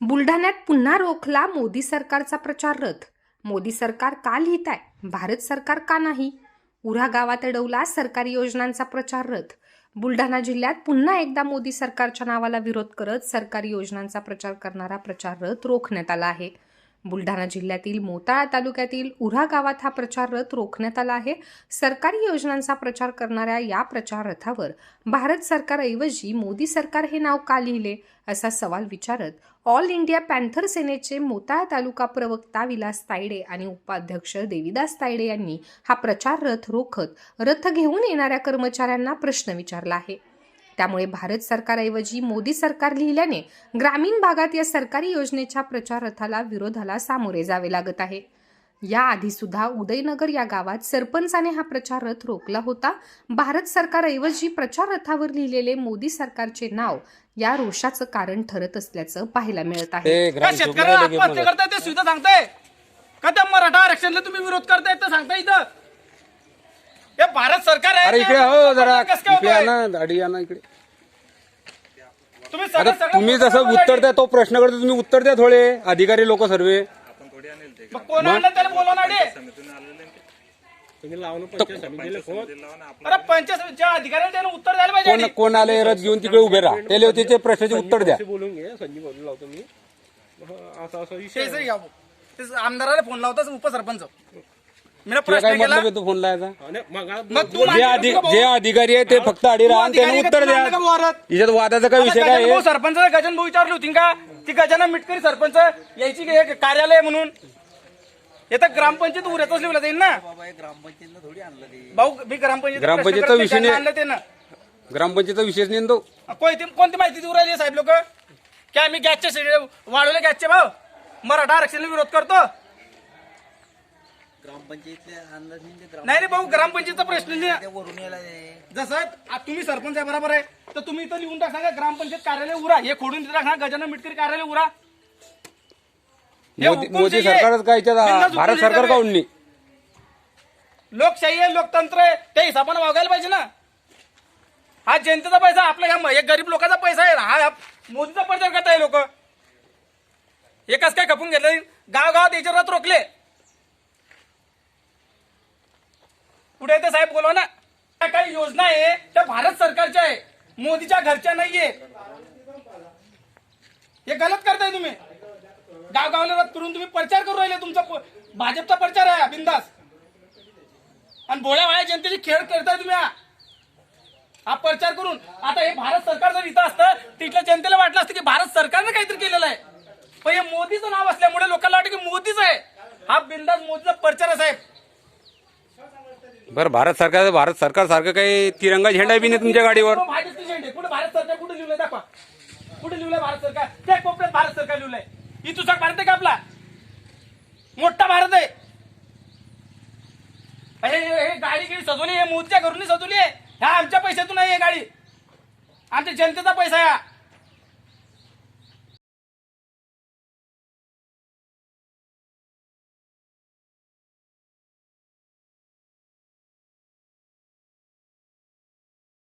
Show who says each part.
Speaker 1: बुलढाण्यात पुन्हा रोखला मोदी सरकारचा प्रचार रथ. मोदी सरकार का लिहित आहे? भारत सरकार का नाही? उरा गावात अडवला सरकारी योजनांचा प्रचार रथ. बुलढाणा जिल्ह्यात पुन्हा एकदा मोदी सरकारच्या नावाला विरोध करत सरकारी योजनांचा प्रचार करणारा प्रचार रथ रोखण्यात आला आहे. बुलढाणा जिल्ह्यातील मोताळा तालुक्यातील उरा गावात हा प्रचार रथ रोखण्यात आला आहे. सरकारी योजनांचा प्रचार करणाऱ्या या प्रचार रथावर भारत सरकारऐवजी मोदी सरकार हे नाव का लिहिले? असा सवाल विचारत ऑल इंडिया पॅन्थर सेनेचे मोताळा तालुका प्रवक्ता विलास तायडे आणि उपाध्यक्ष देविदास तायडे यांनी हा प्रचार रथ रोखत रथ घेऊन येणाऱ्या कर्मचाऱ्यांना प्रश्न विचारला आहे. त्यामुळे भारत सरकारऐवजी मोदी सरकार लिहिल्याने ग्रामीण भागात या सरकारी योजनेच्या प्रचार रथाला विरोधाला सामोरे जावे लागत आहे. याआधी सुद्धा उदयनगर या गावात सरपंचाने हा प्रचार रथ रोखला होता. भारत सरकारऐवजी प्रचार रथावर लिहिलेले मोदी सरकारचे नाव या रोषाचं कारण ठरत असल्याचं पाहायला मिळत आहे.
Speaker 2: शेतकऱ्याला आत्महत्या करताय ते सुद्धा सांगताय. का त्या मराठा आरक्षणाला तुम्ही विरोध करताय तर सांगता इथं. भारत सरकार आहे
Speaker 3: अरे इकडे हो जरा इकडे या
Speaker 2: होतंय?
Speaker 3: ना दाढी या ना इकडे
Speaker 2: तुम्ही
Speaker 3: आता तुम्ही जसं उत्तर द्या तो प्रश्न करतो तुम्ही उत्तर द्या थोडे अधिकारी लोक सर्वे
Speaker 2: कोण आणलं त्याला बोलवा ना रे. अरे पंचायत ज्या अधिकाऱ्याला त्याला उत्तर द्यायला पाहिजे
Speaker 3: कोण
Speaker 2: आधी.
Speaker 3: कोण आले रथ घेऊन तिकडे उभे राहा त्याला त्याचे प्रश्नाचे उत्तर द्या
Speaker 4: बोलून घे संजीव बोलू लावतो मी असा असा विषय
Speaker 2: ते सही घ्या भाऊ. ते आमदाराला फोन लावताच उपसरपंच मी
Speaker 3: तुला
Speaker 2: प्रश्न
Speaker 3: काय
Speaker 2: केला?
Speaker 3: मतलब आहे तू फोन लावायचा
Speaker 4: मग
Speaker 2: तू
Speaker 3: जे अधि-
Speaker 2: भाऊ.
Speaker 3: अधिकारी आहे ते फक्त आडी राहा आणि
Speaker 2: अधिकारी
Speaker 3: त्यांना उत्तर
Speaker 2: का
Speaker 3: द्या.
Speaker 2: तुला आणलं का वावरात?
Speaker 3: याच्यात वादाचा काय विषय काय
Speaker 2: भाऊ
Speaker 3: आहे
Speaker 2: सरपंच गजन भाऊ विचारली होती का? ती गजानन मिटकरी सरपंच यायची की हे कार्यालय म्हणून. येतं ग्रामपंचायत उऱ्यातच लिहिलं जाईल ना. भाऊ मी ग्रामपंचायत
Speaker 3: ग्रामपंचायतचा विषय नाही.
Speaker 2: आणलं ते ना.
Speaker 3: ग्रामपंचायतचा विषयच नाही ना तो.
Speaker 2: कोणती कोणती माहिती देऊ राहिली साहेब लोक? की आम्ही गॅसचे वाढवले गॅसचे भाव? मराठा आरक्षणाला विरोध करतो?
Speaker 5: ग्रामपंचायतल्या नाही ते ग्राम
Speaker 2: नाही रे भाऊ ग्रामपंचायतचा प्रश्न नाही.
Speaker 5: वरून यायला.
Speaker 2: जसं आ- तुम्ही सरपंच आहे बरोबर आहे. तर तुम्ही इथं लिहून टाका ना ग्रामपंचायत कार्यालय उरा. हे खोडून तिथं टाका गजानन मिटकरी कार्यालय उरा. हे
Speaker 3: मोदी
Speaker 2: हुकूमशाही
Speaker 3: मोदी
Speaker 2: आहे.
Speaker 3: सरकारच काय
Speaker 2: बिनधास्त
Speaker 3: भारत
Speaker 2: हुकूमशाही
Speaker 3: सरकार
Speaker 2: आहे.
Speaker 3: काऊन नाही?
Speaker 2: लोकशाही आहे लोकतंत्र आहे. त्या हिशोबाने वागायला पाहिजे ना. हा जनतेचा पैसा आपला ह्या एक गरीब लोकांचा पैसा आहे. हा हा मोदीचा प्रचार करताय लोक. एकाच काय खपून घेतलं गाव गावात याचे रथ रोखले. कुठे ते साहेब बोलवा ना. त्या काही योजना आहे त्या भारत सरकारच्या आहे. मोदीच्या घरच्या नाहीये. हे गलत करताय तुम्ही. गावगावला करून तुम्ही प्रचार करू राहिले तुमचा भाजपचा प्रचार आहे बिंदास. आणि भोळ्या वाळ्या जनतेची खेळ करताय तुम्ही हा. हा प्रचार करून. आता हे भारत सरकार जर इथं असतं तिथल्या जनतेला वाटलं असतं की भारत सरकारनं काहीतरी केलेलं आहे. पण हे मोदीचं नाव असल्यामुळे लोकांना वाटतं की मोदीच आहे. हा बिंदास मोदीचा प्रचार आहे साहेब.
Speaker 3: बरं भारत सरकार भारत सरकार सारखं काही तिरंगा झेंडा बी नाही तुमच्या गाडीवर?
Speaker 2: तो झेंडे कुठे भारत सरकार कुठे लिहिलंय दाखवा. कुठे लिहिलंय भारत सरकार? त्या कोपऱ्यात भारत सरकार लिहिलंय. ही तुझा भारत आहे का आपला? मोठा भारत आहे. अरे हे गाडी गिडी सजवली हे मोदीच्या घरून सजवली आहे. ह्या आमच्या पैशातून आहे ही गाडी. आमच्या जनतेचा पैसा या